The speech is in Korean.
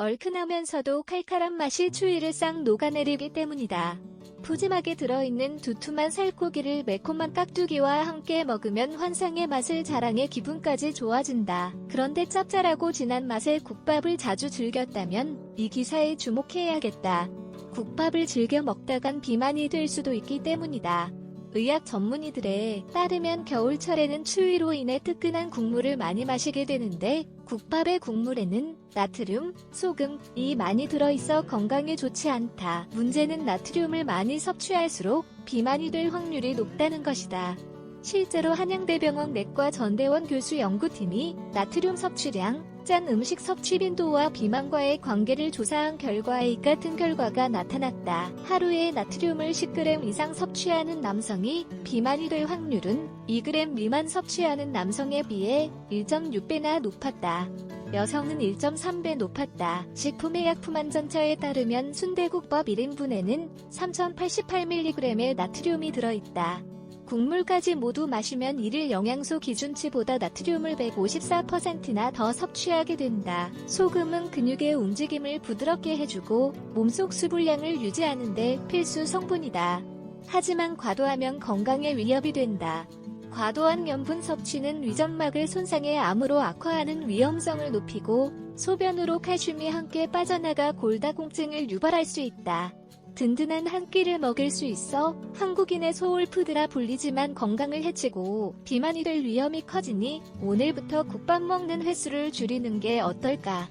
얼큰하면서도 칼칼한 맛이 추위를 싹 녹아내리기 때문이다. 푸짐하게 들어있는 두툼한 살코기를 매콤한 깍두기와 함께 먹으면 환상의 맛을 자랑해 기분까지 좋아진다. 그런데 짭짤하고 진한 맛의 국밥을 자주 즐겼다면 이 기사에 주목해야겠다. 국밥을 즐겨 먹다간 비만이 될 수도 있기 때문이다. 의학 전문의들에 따르면 겨울철에는 추위로 인해 뜨끈한 국물을 많이 마시게 되는데 국밥의 국물에는 나트륨, 소금이 많이 들어있어 건강에 좋지 않다. 문제는 나트륨을 많이 섭취할수록 비만이 될 확률이 높다는 것이다. 실제로 한양대병원 내과 전대원 교수 연구팀이 나트륨 섭취량, 짠 음식 섭취 빈도와 비만과의 관계를 조사한 결과에 이 같은 결과가 나타났다. 하루에 나트륨을 10g 이상 섭취하는 남성이 비만이 될 확률은 2g 미만 섭취하는 남성에 비해 1.6배나 높았다. 여성은 1.3배 높았다. 식품의 약품안전처에 따르면 순대국밥 1인분에는 3088mg의 나트륨이 들어있다. 국물까지 모두 마시면 1일 영양소 기준치보다 나트륨을 154%나 더 섭취하게 된다. 소금은 근육의 움직임을 부드럽게 해주고 몸속 수분량을 유지하는데 필수 성분이다. 하지만 과도하면 건강에 위협이 된다. 과도한 염분 섭취는 위점막을 손상해 암으로 악화하는 위험성을 높이고 소변으로 칼슘이 함께 빠져나가 골다공증을 유발할 수 있다. 든든한 한 끼를 먹일 수 있어 한국인의 소울푸드라 불리지만 건강을 해치고 비만이 될 위험이 커지니 오늘부터 국밥 먹는 횟수를 줄이는 게 어떨까?